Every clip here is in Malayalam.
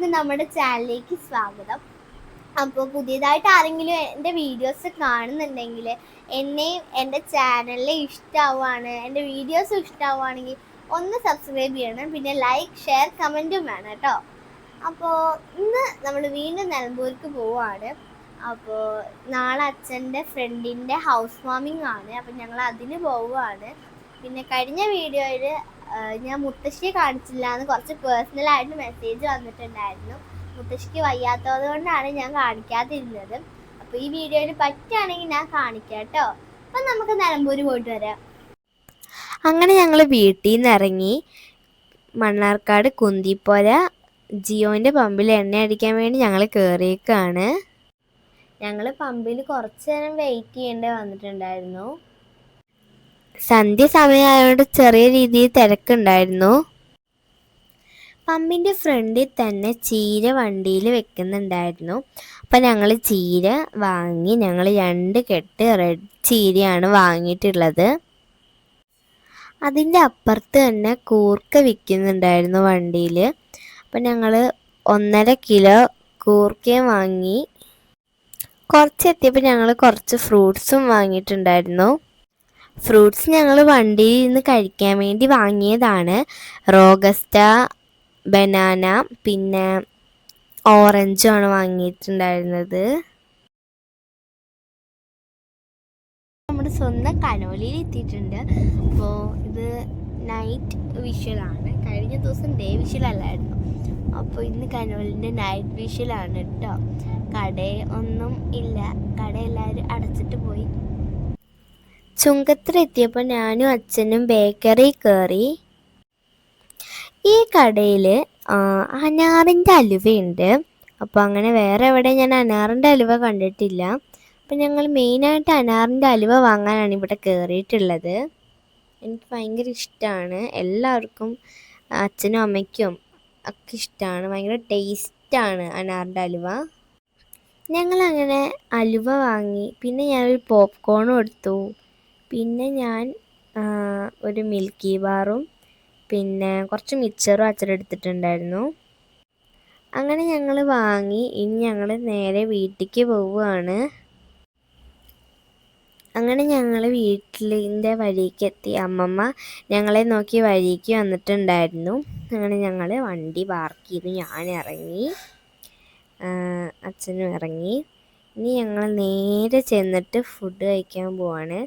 എല്ലാവർക്കും നമ്മുടെ ചാനലിലേക്ക് സ്വാഗതം. അപ്പോൾ പുതിയതായിട്ട് ആരെങ്കിലും എന്റെ വീഡിയോസ് കാണുന്നുണ്ടെങ്കിൽ എന്നെയും എന്റെ ചാനലിലെ ഇഷ്ടമാവുകയാണ് എന്റെ വീഡിയോസ് ഇഷ്ടമാവുകയാണെങ്കിൽ ഒന്ന് സബ്സ്ക്രൈബ് ചെയ്യണം പിന്നെ ലൈക്ക് ഷെയർ കമന്റും വേണം കേട്ടോ. അപ്പോൾ ഇന്ന് നമ്മൾ വീണ്ടും നിലമ്പൂർക്ക് പോവുകയാണ് അപ്പോൾ നാളെ അച്ഛന്റെ ഫ്രണ്ടിന്റെ ഹൗസ് വാമിംഗ് ആണ്. അപ്പം ഞങ്ങൾ അതിന് പോവുകയാണ് പിന്നെ കഴിഞ്ഞ വീഡിയോയിൽ ഞാൻ മുത്തശ്ശിയെ കാണിച്ചില്ല എന്ന് കുറച്ച് പേഴ്സണലായിട്ട് മെസ്സേജ് വന്നിട്ടുണ്ടായിരുന്നു. മുത്തശ്ശിക്ക് വയ്യാത്തത് കൊണ്ടാണ് ഞാൻ കാണിക്കാതിരുന്നത്. അപ്പോൾ ഈ വീഡിയോയിൽ പറ്റുകയാണെങ്കിൽ ഞാൻ കാണിക്കാം കേട്ടോ അപ്പം നമുക്ക് നിലമ്പൂർ പോയിട്ട് വരാം. അങ്ങനെ ഞങ്ങൾ വീട്ടിൽ നിന്ന് ഇറങ്ങി മണ്ണാർക്കാട് കുന്തിപ്പോര ജിയോന്റെ പമ്പിൽ എണ്ണ അടിക്കാൻ വേണ്ടി ഞങ്ങൾ കയറിയേക്കാണ് ഞങ്ങൾ പമ്പിൽ കുറച്ച് നേരം വെയിറ്റ് ചെയ്യേണ്ടി വന്നിട്ടുണ്ടായിരുന്നു. സന്ധ്യ സമയമായതുകൊണ്ട് ചെറിയ രീതിയിൽ തിരക്കുണ്ടായിരുന്നു. പമ്പിന്റെ ഫ്രണ്ടിൽ തന്നെ ചീര വണ്ടിയിൽ വെക്കുന്നുണ്ടായിരുന്നു. അപ്പോൾ ഞങ്ങൾ ചീര വാങ്ങി ഞങ്ങൾ രണ്ട് കെട്ട് റെഡ് ചീരയാണ് വാങ്ങിയിട്ടുള്ളത്. അതിന്റെ അപ്പുറത്ത് തന്നെ കൂർക്ക വിൽക്കുന്നുണ്ടായിരുന്നു വണ്ടിയിൽ അപ്പോൾ ഞങ്ങൾ ഒന്നര കിലോ കൂർക്കയും വാങ്ങി. കുറച്ച് കുറച്ചെത്തിയപ്പോൾ ഞങ്ങൾ കുറച്ച് ഫ്രൂട്ട്സും വാങ്ങിയിട്ടുണ്ടായിരുന്നു. ഫ്രൂട്ട്സ് ഞങ്ങൾ വണ്ടിയിൽ നിന്ന് കഴിക്കാൻ വേണ്ടി വാങ്ങിയതാണ്. റോഗസ്റ്റ ബനാന പിന്നെ ഓറഞ്ചും ആണ് വാങ്ങിയിട്ടുണ്ടായിരുന്നത്. നമ്മുടെ സ്വന്തം കനോലിയിൽ എത്തിയിട്ടുണ്ട്. അപ്പോൾ ഇത് നൈറ്റ് വിഷ്വലാണ് കഴിഞ്ഞ ദിവസം ഡേ വിഷ്വൽ അല്ലായിരുന്നു. അപ്പോൾ ഇന്ന് കനോലിന്റെ നൈറ്റ് വിഷ്വലാണ് കേട്ടോ കടയൊന്നും ഇല്ല. കട എല്ലാവരും അടച്ചിട്ട് പോയി. ചുങ്കത്തിൽ എത്തിയപ്പോൾ ഞാനും അച്ഛനും ബേക്കറി കയറി. ഈ കടയിൽ അനാറിന്റെ അലുവയുണ്ട്. അപ്പോൾ അങ്ങനെ വേറെ എവിടെ ഞാൻ അനാറിന്റെ അലുവ കണ്ടിട്ടില്ല. അപ്പം ഞങ്ങൾ മെയിനായിട്ട് അനാറിന്റെ അലുവ വാങ്ങാനാണ് ഇവിടെ കയറിയിട്ടുള്ളത്. എനിക്ക് ഭയങ്കര ഇഷ്ടമാണ് എല്ലാവർക്കും അച്ഛനും അമ്മയ്ക്കും ഒക്കെ ഇഷ്ടമാണ് ഭയങ്കര ടേസ്റ്റാണ് അനാറിന്റെ അലുവ. ഞങ്ങളങ്ങനെ അലുവ വാങ്ങി. പിന്നെ ഞാനൊരു പോപ്കോണും എടുത്തു പിന്നെ ഞാൻ ഒരു മിൽക്കി ബാറും പിന്നെ കുറച്ച് മിച്ചറും അച്ചടെടുത്തിട്ടുണ്ടായിരുന്നു അങ്ങനെ ഞങ്ങൾ വാങ്ങി ഇനി ഞങ്ങൾ നേരെ വീട്ടിലേക്ക് പോവുകയാണ്. അങ്ങനെ ഞങ്ങൾ വീട്ടിലിന്റെ വഴിക്ക് എത്തി. അമ്മമ്മ ഞങ്ങളെ നോക്കി വഴിക്ക് വന്നിട്ടുണ്ടായിരുന്നു. അങ്ങനെ ഞങ്ങൾ വണ്ടി പാർക്ക് ചെയ്തു. ഞാൻ ഇറങ്ങി. അച്ഛനും ഇറങ്ങി. ഇനി ഞങ്ങൾ നേരെ ചെന്നിട്ട് ഫുഡ് കഴിക്കാൻ പോവാണ്.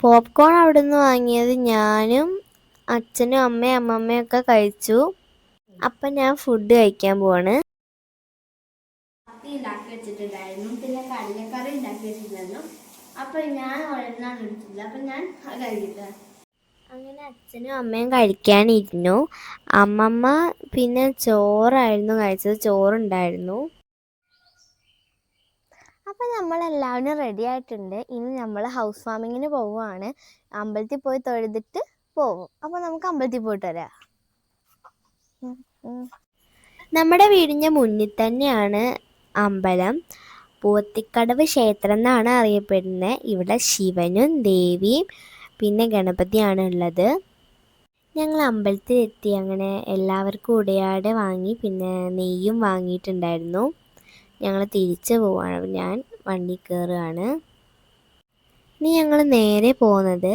പോപ്കോൺ അവിടെ നിന്ന് വാങ്ങിയത് ഞാനും അച്ഛനും അമ്മയും അമ്മമ്മയും ഒക്കെ കഴിച്ചു. അപ്പം ഞാൻ ഫുഡ് കഴിക്കാൻ പോവാണ്. ചപ്പാത്തി ഉണ്ടാക്കി വെച്ചിട്ടുണ്ടായിരുന്നു. പിന്നെ കടലക്കറി ഉണ്ടാക്കി വെച്ചിട്ടുണ്ടായിരുന്നു. അപ്പോൾ ഞാൻ ഒരെണ്ണാണ് എടുത്തില്ല അപ്പം ഞാൻ അങ്ങനെ അച്ഛനും അമ്മയും കഴിക്കാനിരുന്നു. അമ്മമ്മ പിന്നെ ചോറായിരുന്നു കഴിച്ചത്. ചോറുണ്ടായിരുന്നു. അപ്പം നമ്മളെല്ലാവരും റെഡി ആയിട്ടുണ്ട്. ഇനി നമ്മൾ ഹൗസ് വാമിങ്ങിന് പോവുകയാണ് അമ്പലത്തിൽ പോയി തൊഴുതിട്ട് പോവും. അപ്പോൾ നമുക്ക് അമ്പലത്തിൽ പോയിട്ട് വരാം. നമ്മുടെ വീടിന്റെ മുന്നിൽ തന്നെയാണ് അമ്പലം. പൂത്തിക്കടവ് ക്ഷേത്രം എന്നാണ് അറിയപ്പെടുന്നത്. ഇവിടെ ശിവനും ദേവിയും പിന്നെ ഗണപതിയാണ് ഉള്ളത്. ഞങ്ങൾ അമ്പലത്തിലെത്തി. അങ്ങനെ എല്ലാവർക്കും ഉടയാടെ വാങ്ങി പിന്നെ നെയ്യും വാങ്ങിയിട്ടുണ്ടായിരുന്നു. ഞങ്ങൾ തിരിച്ചു പോവാണ്. ഞാൻ വണ്ടി കയറുകയാണ് ഇനി ഞങ്ങൾ നേരെ പോകുന്നത്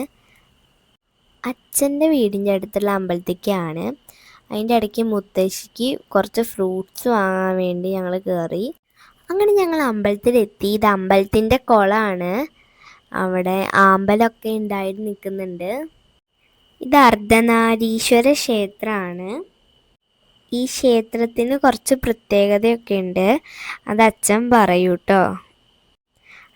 അച്ഛന്റെ വീടിന്റെ അടുത്തുള്ള അമ്പലത്തേക്കാണ്. അതിന്റെ ഇടയ്ക്ക് മുത്തശ്ശിക്ക് കുറച്ച് ഫ്രൂട്ട്സ് വാങ്ങാൻ വേണ്ടി ഞങ്ങൾ കയറി അങ്ങനെ ഞങ്ങൾ അമ്പലത്തിലെത്തി ഇത് അമ്പലത്തിന്റെ കുളമാണ് അവിടെ ആമ്പലൊക്കെ ഉണ്ടായിട്ട് നിൽക്കുന്നുണ്ട്. ഇത് അർദ്ധനാരീശ്വര ക്ഷേത്രമാണ്. ഈ ക്ഷേത്രത്തിന് കുറച്ച് പ്രത്യേകതയൊക്കെ ഉണ്ട്. അത് അച്ഛൻ പറയൂ കേട്ടോ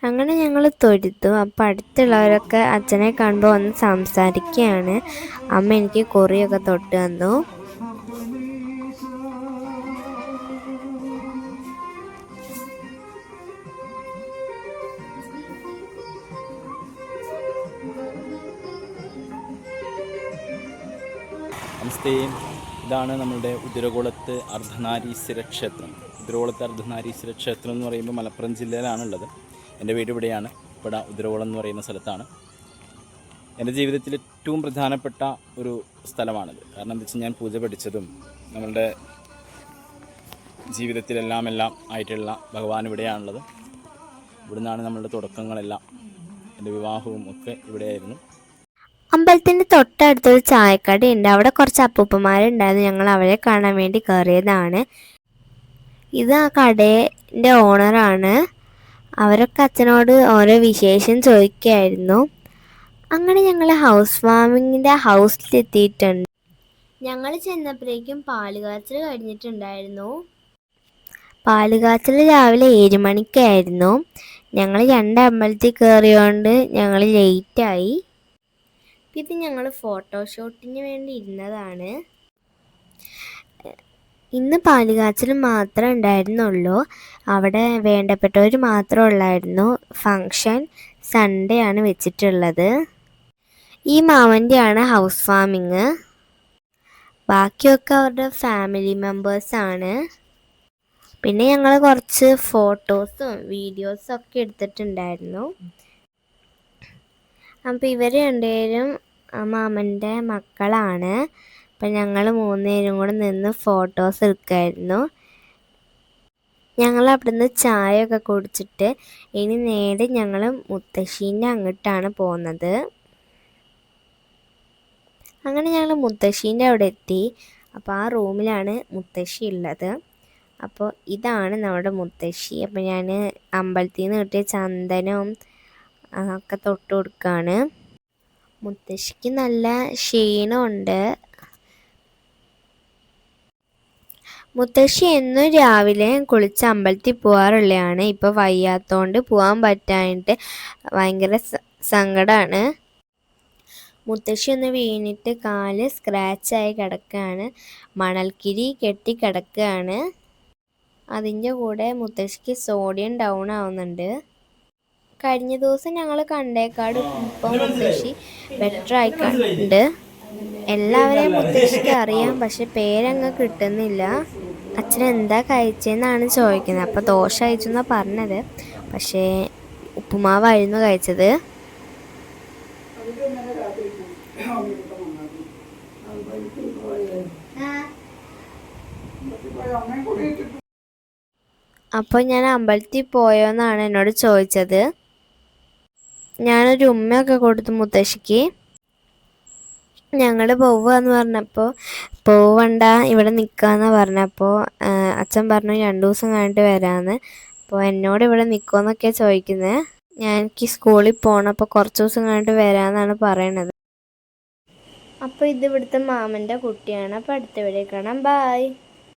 അങ്ങനെ ഞങ്ങൾ തൊഴുതു. അപ്പം അടുത്തുള്ളവരൊക്കെ അച്ഛനെ കാണുമ്പോൾ വന്ന് സംസാരിക്കുകയാണ്. അമ്മ എനിക്ക് കൊറിയൊക്കെ തൊട്ട് വന്നു നമസ്തേ. ഇതാണ് നമ്മളുടെ ഉദിരകുളത്ത് അർദ്ധനാരീശ്വര ക്ഷേത്രം. ഉദിരകുളത്ത് അർദ്ധനാരീശ്വര ക്ഷേത്രം എന്ന് പറയുമ്പോൾ മലപ്പുറം ജില്ലയിലാണുള്ളത്. എന്റെ വീട് ഇവിടെയാണ്. ഇവിടെ ഉദിരകുളം എന്ന് പറയുന്ന സ്ഥലത്താണ്. എന്റെ ജീവിതത്തിൽ ഏറ്റവും പ്രധാനപ്പെട്ട ഒരു സ്ഥലമാണിത്. കാരണം എന്താ വെച്ചാൽ ഞാൻ പൂജ പഠിച്ചതും നമ്മളുടെ ജീവിതത്തിലെല്ലാം എല്ലാം ആയിട്ടുള്ള ഭഗവാൻ ഇവിടെയാണുള്ളത്. ഇവിടുന്നാണ് നമ്മളുടെ തുടക്കങ്ങളെല്ലാം. എന്റെ വിവാഹവും ഒക്കെ ഇവിടെയായിരുന്നു. അമ്പലത്തിന്റെ തൊട്ടടുത്തൊരു ചായക്കട ഉണ്ട് അവിടെ കുറച്ച് അപ്പൂപ്പന്മാരുണ്ടായിരുന്നു. ഞങ്ങൾ അവരെ കാണാൻ വേണ്ടി കയറിയതാണ്. ഇത് ആ കടേന്റെ ഓണറാണ്. അവരൊക്കെ അച്ഛനോട് ഓരോ വിശേഷം ചോദിക്കുകയായിരുന്നു. അങ്ങനെ ഞങ്ങൾ ഹൗസ് വാമിങ്ങിന്റെ ഹൗസിലെത്തിയിട്ടുണ്ട്. ഞങ്ങൾ ചെന്നപ്പോഴേക്കും പാലുകാച്ചൽ കഴിഞ്ഞിട്ടുണ്ടായിരുന്നു. പാലുകാച്ചൽ രാവിലെ ഏഴ് മണിക്കായിരുന്നു. ഞങ്ങൾ രണ്ട് അമ്പലത്തിൽ കയറിയോണ്ട് ഞങ്ങൾ ലേറ്റായി ഇത് ഞങ്ങൾ ഫോട്ടോഷൂട്ടിന് വേണ്ടി ഇരുന്നതാണ്. ഇന്ന് പാലുകാച്ചൽ മാത്രമേ ഉണ്ടായിരുന്നുള്ളൂ. അവിടെ വേണ്ടപ്പെട്ടവർ മാത്രം ഉള്ളായിരുന്നു. ഫങ്ഷൻ സൺഡേ ആണ് വെച്ചിട്ടുള്ളത്. ഈ മാമന്റെയാണ് ഹൗസ് ഫാമിങ് ബാക്കിയൊക്കെ അവരുടെ ഫാമിലി മെമ്പേഴ്സാണ് പിന്നെ ഞങ്ങൾ കുറച്ച് ഫോട്ടോസും വീഡിയോസും ഒക്കെ എടുത്തിട്ടുണ്ടായിരുന്നു. അപ്പോൾ ഇവർ രണ്ടുപേരും മാമന്റെ മക്കളാണ്. അപ്പം ഞങ്ങൾ മൂന്നുപേരും കൂടെ നിന്ന് ഫോട്ടോസ് എടുക്കായിരുന്നു ഞങ്ങൾ അവിടുന്ന് ചായയൊക്കെ കുടിച്ചിട്ട് ഇനി നേരെ ഞങ്ങൾ മുത്തശ്ശീന്റെ അങ്ങോട്ടാണ് പോകുന്നത്. അങ്ങനെ ഞങ്ങൾ മുത്തശ്ശീന്റെ അവിടെ എത്തി. അപ്പോൾ ആ റൂമിലാണ് മുത്തശ്ശി ഉള്ളത്. അപ്പോൾ ഇതാണ് നമ്മുടെ മുത്തശ്ശി. അപ്പോൾ ഞാൻ അമ്പലത്തിൽ നിന്ന് കിട്ടിയ ചന്ദനവും ഒക്കെ തൊട്ട് കൊടുക്കുകയാണ് മുത്തശ്ശിക്ക് നല്ല ക്ഷീണമുണ്ട്. മുത്തശ്ശി എന്നും രാവിലെ കുളിച്ച് അമ്പലത്തിൽ പോകാറുള്ളതാണ് ഇപ്പോൾ വയ്യാത്തോണ്ട് പോകാൻ പറ്റാനായിട്ട് ഭയങ്കര സങ്കടമാണ് മുത്തശ്ശി ഒന്ന് വീണിട്ട് കാൽ സ്ക്രാച്ചായി കിടക്കുകയാണ് മണൽക്കിരി കെട്ടി കിടക്കുകയാണ് അതിന്റെ കൂടെ മുത്തശ്ശിക്ക് സോഡിയം ഡൗൺ ആവുന്നുണ്ട്. കഴിഞ്ഞ ദിവസം ഞങ്ങൾ കണ്ടേക്കാട് ഇപ്പം മുത്തശ്ശി ബെറ്റർ കണ്ട് എല്ലാവരെയും മുത്തശ്ശിക്ക് അറിയാം പക്ഷെ പേരങ്ങ് കിട്ടുന്നില്ല. അച്ഛൻ എന്താ കഴിച്ചതെന്നാണ് ചോദിക്കുന്നത്. അപ്പോൾ ദോശ കഴിച്ചു എന്നാണ് പറഞ്ഞത്. പക്ഷേ ഉപ്പുമാവായിരുന്നു കഴിച്ചത്. അപ്പോൾ ഞാൻ അമ്പലത്തിൽ പോയോന്നാണ് എന്നോട് ചോദിച്ചത്. ഞാനൊരു ഉമ്മയൊക്കെ കൊടുത്തു മുത്തശ്ശിക്ക് ഞങ്ങൾ പോവുകയെന്ന് പറഞ്ഞപ്പോൾ പോവണ്ട ഇവിടെ നിൽക്കാന്ന് പറഞ്ഞപ്പോൾ അച്ഛൻ പറഞ്ഞു രണ്ട് ദിവസം കഴിഞ്ഞിട്ട് വരാമെന്ന് അപ്പോൾ എന്നോട് ഇവിടെ നിൽക്കുമെന്നൊക്കെ ചോദിക്കുന്നത് ഞാൻ എനിക്ക് സ്കൂളിൽ പോകണം അപ്പോൾ കുറച്ച് ദിവസം കഴിഞ്ഞിട്ട് വരാമെന്നാണ് പറയണത്. അപ്പോൾ ഇത് ഇവിടുത്തെ മാമന്റെ കുട്ടിയാണ്. അപ്പോൾ അടുത്ത വീഡിയോ കാണാം. ബായ്